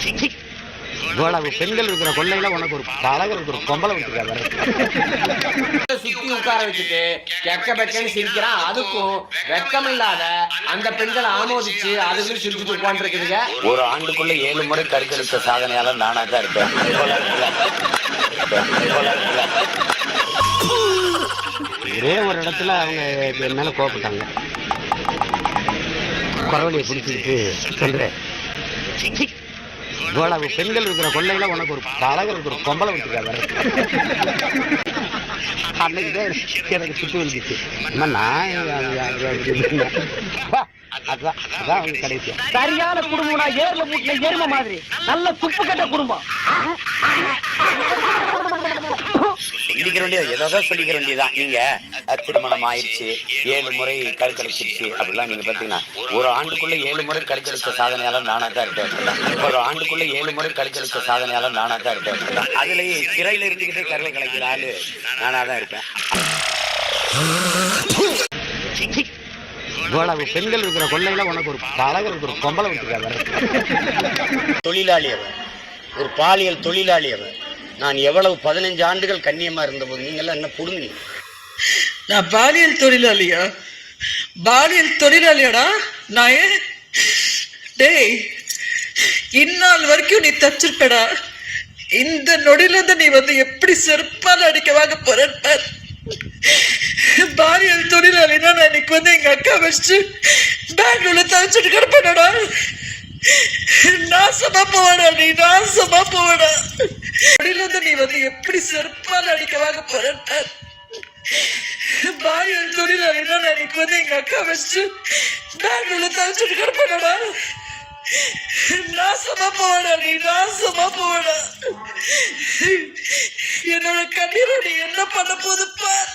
இவ்வளவு பெண்கள் இருக்கிற கொள்ளையில உனக்கு ஒரு பழகிறதுக்கு ஒரு கொம்பளை விட்டுருக்காரு சுத்தி உட்கார வச்சுட்டு கெக்க பெக்கன்னு சிரிக்கிறான் அதுக்கும் வெக்கம் இல்லாத அந்த பெண்களை ஆமோதிச்சு அதுகளும் சிரிச்சுட்டு உட்காந்துருக்குதுங்க ஒரு ஆண்டுக்குள்ள ஏழு முறை கருக்கெடுத்த சாதனையாளர் நானா தான் இருப்பேன். ஒரே ஒரு இடத்துல அவங்க என் மேல கோவப்பட்டாங்க. குறவழியை பிடிச்சிக்கிட்டு சொல்றேன். இவ்வளவு பெண்கள் இருக்கிற கொள்ளையில உனக்கு ஒரு பழகிறதுக்கு ஒரு கொம்பளை விட்டுருக்காரு அன்னைக்கு தான் எனக்கு சுட்டு வந்துச்சு அம்மா, நான் எங்க அதான் அதான் அவங்க சரியான குடும்பம்னா ஏர்ல மூட்டில எரும மாதிரி. நல்ல துப்பு கட்ட குடும்பம். வேண்டியது ஏதோ சொல்லிக்கிற வேண்டியதுதான். நீங்க திருமணம் ஆயிடுச்சு ஏழு முறை கருக்கடைச்சிருச்சு அப்படிலாம் நீங்க பாத்தீங்கன்னா ஒரு ஆண்டுக்குள்ள ஏழு முறை கருக்கெடுத்த சாதனையாளர் நானா தான் இருப்பேன். ஒரு ஆண்டுக்குள்ள ஏழு முறை கருக்கெடுத்த சாதனையாளர் நானா தான் இருப்பேன். அதுலயே சிறையில இருந்துகிட்டே கருவை கலைக்கிற ஆளு நானா தான் இருப்பேன். இவ்வளவு பெண்கள் இருக்கிற கொள்ளையில உனக்கு ஒரு பழகிறதுக்கு ஒரு கொம்பளை விட்டுருக்காரு தொழிலாளி அவன். ஒரு பாலியல் தொழிலாளி அவன். நான் எவ்வளவு பதினஞ்சு ஆண்டுகள் கண்ணியமா இருந்தபோது நீங்கெல்லாம் என்ன புடுங்க நான் பாலியல் தொழிலாளியா? பாலியல் தொழிலாளியாடா? நான் டேய் இந்நாள் வரைக்கும் நீ தச்சிருப்படா. இந்த நொடியில இருந்து நீ வந்து எப்படி செருப்பால் அடிக்க வாங்க போறேன்னு பாலியல் தொழிலாளினா நான் இன்னைக்கு வந்து எங்க அக்கா வச்சு பெங்களூர்ல தவிச்சிட்டு கிடப்பேனடா. நாசமா போவாடா நீ நாசமா போவாடா நொடியில இருந்து நீ வந்து எப்படி செருப்பால் அடிக்க வாங்க போறேன்னு பாரு. பாலியல் தொழிலாளினா நான் இன்னைக்கு வந்து எங்க அக்கா வச்சு பேங்களூர்ல தவிச்சுட்டு கிடப்பேனடா நாசமா போவாடா நீ நாசமா போவாடா என்னோட கண்ணீரை நீ என்ன பண்ண போது பார்.